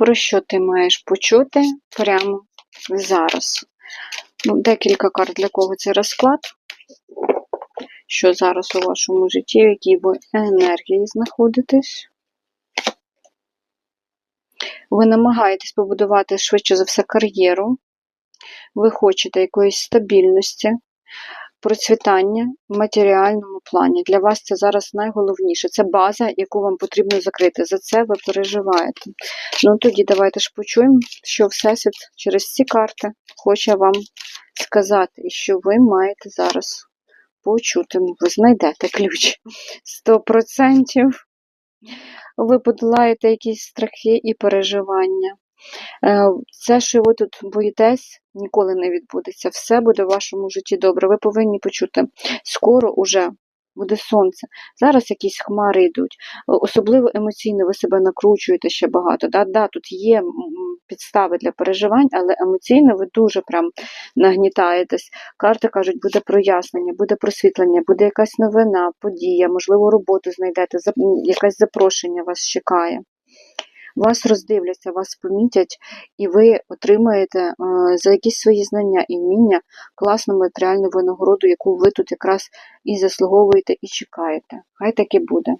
Про що ти маєш почути прямо зараз? Ну, Декілька карт для кого цей розклад. Що зараз у вашому житті, в якій ви енергії знаходитесь? Ви намагаєтесь побудувати швидше за все кар'єру. Ви хочете якоїсь стабільності, процвітання в матеріальному плані. Для вас це зараз найголовніше. Це база, яку вам потрібно закрити. За це ви переживаєте. Ну тоді давайте ж почуємо, що Всесвіт через ці карти хоче вам сказати, і що ви маєте зараз почути. Ну, Ви знайдете ключ 100%. Ви подолаєте якісь страхи і переживання. Е, Це, що ви тут боїтесь, ніколи не відбудеться. Все буде в вашому житті добре. Ви повинні почути. Скоро уже буде сонце. Зараз якісь хмари йдуть. Особливо емоційно ви себе накручуєте ще багато. Да, да, тут є підстави для переживань, але емоційно ви дуже прям нагнітаєтесь. Карти кажуть, буде прояснення, буде просвітлення, буде якась новина, подія, можливо, роботу знайдете, якесь запрошення вас чекає. Вас роздивляться, вас помітять, і ви отримаєте е, за якісь свої знання і вміння класну матеріальну винагороду, яку ви тут якраз і заслуговуєте, і чекаєте. Хай таки буде.